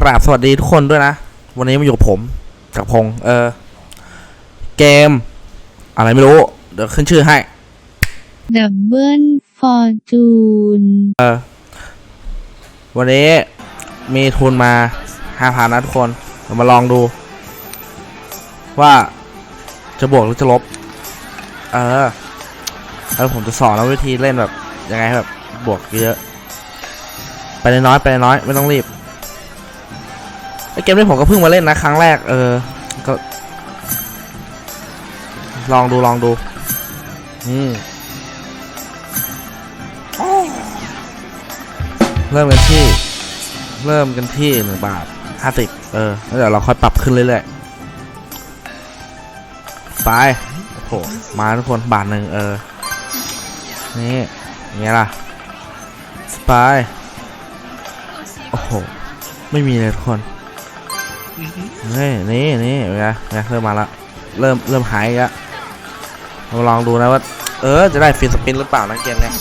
กราบสวัสดีทุกคนด้วยนะ วันนี้มาอยู่กับผมจากรพงศ์เออ เกม อะไรไม่รู้ เดี๋ยวขึ้นชื่อให้ดับเบิลฟอร์จูนวันนี้มีทุนมาห้าพันนะทุกคนเรามาลองดู ว่าจะบวกหรือจะลบ เออ แล้วผมจะสอนแล้ววิธีเล่นแบบยังไงให้แบบบวกเยอะ ไปน้อยๆไปน้อยๆไม่ต้องรีบไอ เกมนี้ผมก็เพิ่งมาเล่นนะครั้งแรก เออ ก็ ลองดูลองดู อืมเริ่มกันที่ เริ่มกันที่หนึ่งบาทห้าสิบเออ แล้วเดี๋ยวเราค่อยปรับขึ้นเรื่อยๆ ไปโอ้โหมาทุกคนบาทหนึ่งเออ นี่อย่างเงี้ยล่ะสไปโอ้โห ไม่มีเลยทุกคน เฮ้ยนี่นี่เนไงเป็นไงเริ่มมาละเริ่มเริ่มหายอีกแล้วเราลองดูนะว่า เออจะได้ฟินสปินหรือเปล่านะเกมเนี้ย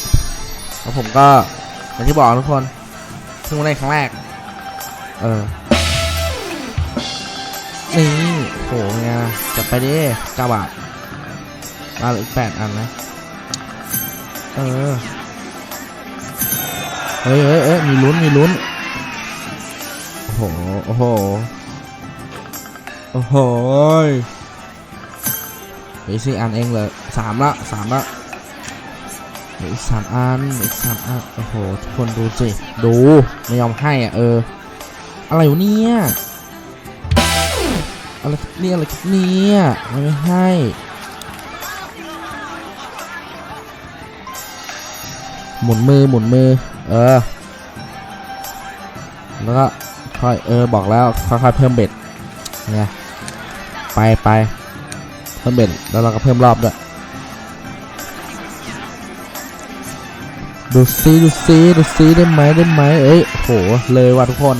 แล้วผมก็อย่างที่บอกทุกคนเพิ่งมาเล่นครั้งแรก เออนี่โหไงจัดไปดิเก้าบาทมาเหลืออีกแปดอันนะ เออเฮ้ยเฮ้ยเอ้ยมีลุ้นมีลุ้นโอ้โหโอ้โห โอ้โหยเหลืออกสี่อันเองเลยสามละสามละอีกสามอันอีกสามอันโอ้โหทุกคนดูสิดูไม่ยอมให้อะเอออะไรวะเนี่ยอะไรเนี่ยอะไรเนี่ยมไม่ให้หมุนมือหมุนมือ เออ แล้วก็ค่อยเออบอกแล้วค่อยๆเพิ่มเบ็ด นี่ยไปไปเพิ่มเบ็ดแล้วเราก็เพิ่มรอบด้วยดูซิดูซิดูซิได้ไหมได้ไหมเอ้ยโหเลยว่ะทุกคน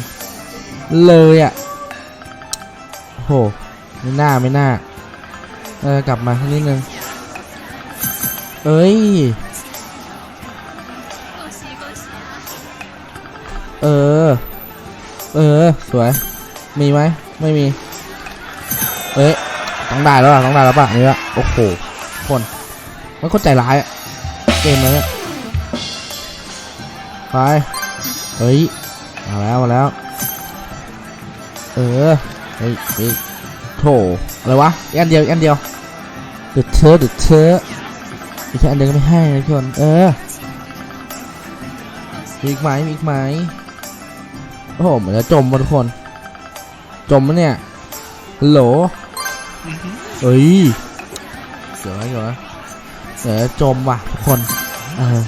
เลยอะโหไม่น่าไม่น่าเออกลับมาทีนิดนึงเอ้ยเออ เออ สวย มีไหม ไม่มี เอ้ยต้องได้แล้วอะต้องได้แล้วป่ะนี่ละโอ้โหคนมันก็ใจร้ายเกมแล้วเนี่ยไปเฮ้ยมาแล้วมาแล้ว เออเฮ้ยเฮ้ยโถอะไรวะอันเดียวอันเดียวเดือดเธอเดือดเธออีกแค่อันเดียวก็ไม่ให้นะทุกคนเออมีอีกไหมมีอีกไหมโอ้โหเหมือนจะจมว่ะทุกคน จมมะเนี่ยฮัลโหล เฮ้ยเดี๋ยวนะเดี๋ยวนะเดี๋ยวจมว่ะทุกคน เออ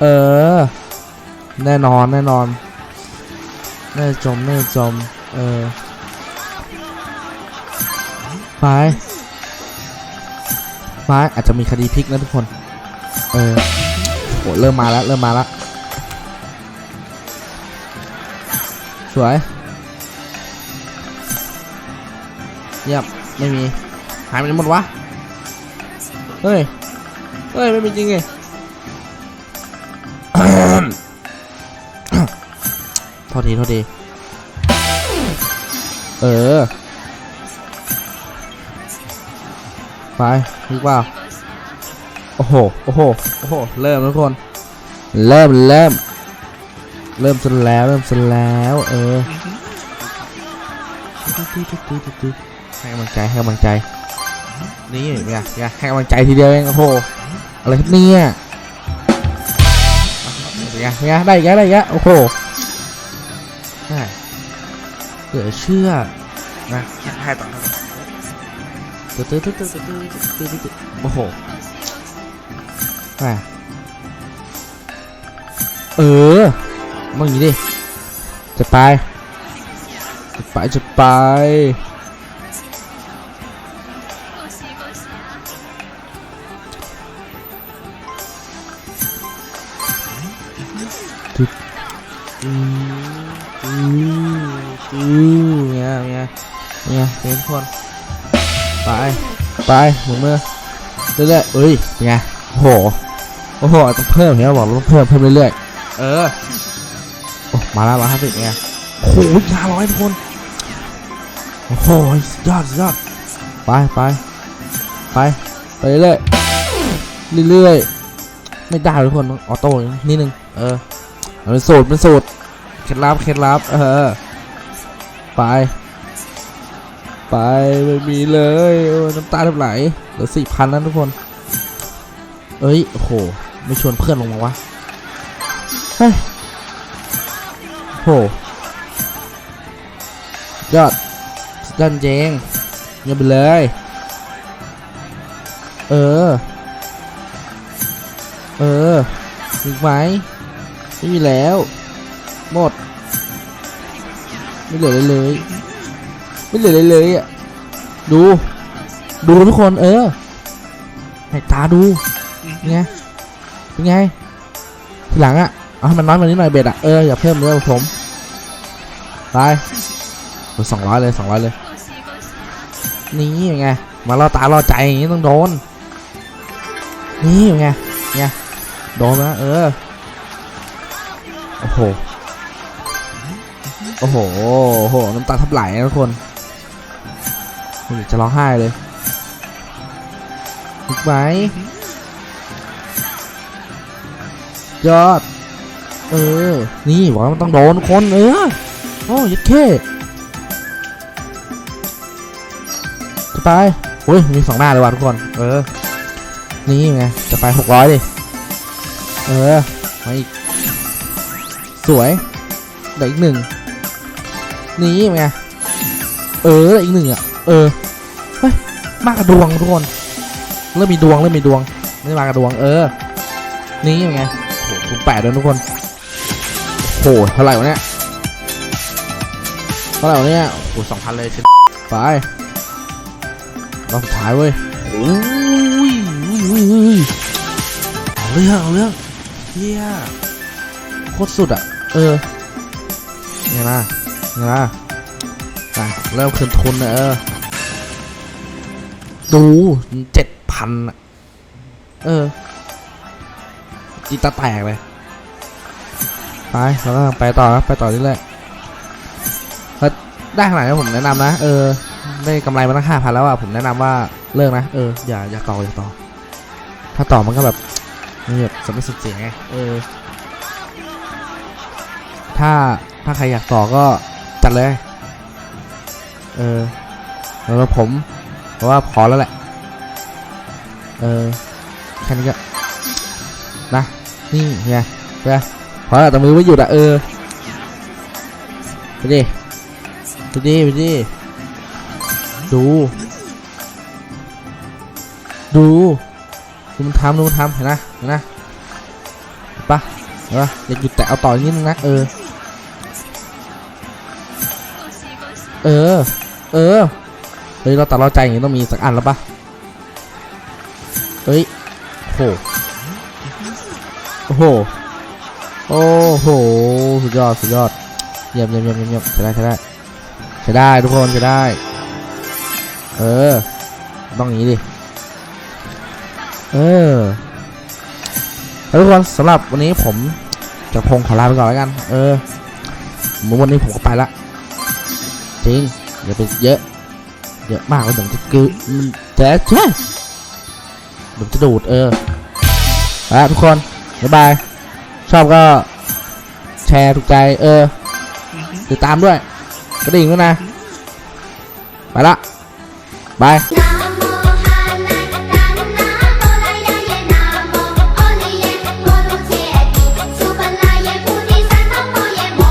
เออ แน่นอนแน่นอน แน่จมแน่จะจม เออ ไป ไป อาจจะมีคดีพลิกนะทุกคน เออโหเริ่มมาแล้ว เริ่มมาแล้ว สวย เยี่ยมไม่มีหายไปไหนหมดวะเฮ้ยเฮ้ยไม่มีจริงไงโทษทีโทษทีเออไปนึกว่าโอ้โหโอ้โหโอ้โหเริ่มทุกคน เริ่มเริ่มเริ่มจนแล้วเริ่มจนแล้ว เออ ให้กำลังใจให้กำลังใจ นี่เนี่ยเนี่ยให้กำลังใจทีเดียวเองโอ้โหอะไรเนี่ยเนี่ยเนี่ยได้ยังได้ยังโอ้โหได้เหลือเชื่อนะให้ต่อตึ๊ดตึ๊ดตึ๊ดตึ๊ดตึ๊ดตึ๊ดตึ๊ดโอ้โหอ่าเออมึงอย่างนี้ดิจะไปจะไปจะไป เนี่ยเนี่ยเนี่ยเป็นทุกคนไปไปหมุนมือเรื่อยๆเอ้ยเป็นไงโอ้โหโอ้โหต้องเพิ่มเนี่ยบอกต้องเพิ่มเพิ่มเรื่อยๆเออโอ้มาแล้วร้อยห้าสิบไงโอ้โหห้าร้อยทุกคนโอ้โหยอดสุดยอดไปไปไปไปเรื่อยๆเรื่อยๆไม่ได้ทุกคนออโต้นิดนึงเออเอาเป็นสูตรเป็นสูตร เคล็ดลับเคล็ดลับเออไป ไปไม่มีเลยเออน้ำตาแทบไหลเหลือสี่พันแล้วทุกคน เอ้ยโอ้โหไม่ชวนเพื่อนลงมาวะเฮ้ยโหยอดดยอดเจงเงียบไปเลย เออ เออมีไหมไม่มีแล้ว หมด ไม่เหลือเลยเลย ไม่เหลือเลยเลยอะ ดู ดูทุกคนเออให้ตาดูเป็นไงเป็นไงทีหลังอะ เอาให้มันน้อยมานิดหน่อยเบ็ดอะ เอออย่าเพิ่มเลยผม ไปสองร้อยเลยสองร้อยเลย นี่เป็นไง มาล่อตาล่อใจอย่างนี้ต้องโดน นี่เป็นไงไงโดนนะเออ โอ้โห โอ้โหโอ้โห น้ำตาทับไหลนะทุกคนจะร้องไห้เลยถูกไหมยอด เออ นี่บอกว่ามันต้องโดนคนเออ โอ้ยัดเข้จะไปโอ้ย มีสองหน้าเลยว่ะทุกคน เออ นี่ไง จะไปหกร้อยดิ เออ มาอีก สวยเดี๋ยวอีกหนึ่ง นี่ไงเอออีกหนึ่งอะเออเฮ้ยมากกระดวงทุกคนเริ่มมีดวงเริ่มมีดวงไม่ได้มากระดวงเออ นี่ไงโอ้โหคุณแปดเลยทุกคนโอ้โหเท่าไหร่วะเนี่ยเท่าไหร่วะเนี่ยโอ้โหสองพันเลยเช็ดไปรอบสุดท้ายเว้ยโอ้ยอุ้ยอุ้ยอุ้ยเอาเรื่องเอาเรื่องเฮียโคตรสุดอะ เออเนี่ยนะเนะอะเริ่มคืนทุนนะเออ ดูเจ็ดพันเออ จีตาแตกเลย ไปแล้วก็ไปต่อครับไปต่อเรื่อยเฮ้ได้ขนาดนี้ผมแนะนำนะ เออ ได้กำไรมาตั้งห้าพันแล้วอะผมแนะนำว่าเลิกนะ เออ อย่าอย่าต่ออย่าต่อ ถ้าต่อมันก็แบบมันแบบสมไม่สุดเสียงไงเออ ถ้าถ้าใครอยากต่อก็ จัดเลย เออแล้วผมเพราะว่าพอแล้วแหละ เออ แค่นี้ก็ นะ นี่ไงไปพอแล้วแต่มือไม่หยุดอะ เออ ไปดิไปดิไปดิดู ดู ดูมันทำดูมันทำเห็นนะเห็นนะเห็นปะเห็นปะอย่าหยุดแต่เอาต่ออีกนิดนึงนะ เออ เออ เออ เฮ้ย เราตัดเราใจอย่างนี้ต้องมีสักอันแล้วปะเฮ้ย โห โอ้โห โอ้โห สุดยอด สุดยอดเยี่ยมเยี่ยมเยี่ยมเยี่ยมเยี่ยมใช้ได้ใช้ได้ใช้ได้ทุกคนใช้ได้ เออ ต้องอย่างนี้ดิ เออทุกคนสำหรับวันนี้ผมจะพงขอลาไปก่อนแล้วกัน เออวันนี้ผมก็ไปละ ริงอย่าไปเยอะเยอะมากเลยเดี๋ยวมันจะกึมันจะเช่เดี๋ยวมันจะดูดเออไปละทุกคนบ๊ายบายชอบก็แชร์ถูกใจเออติดตามด้วยกระดิ่งด้วยนะ ไปละบาย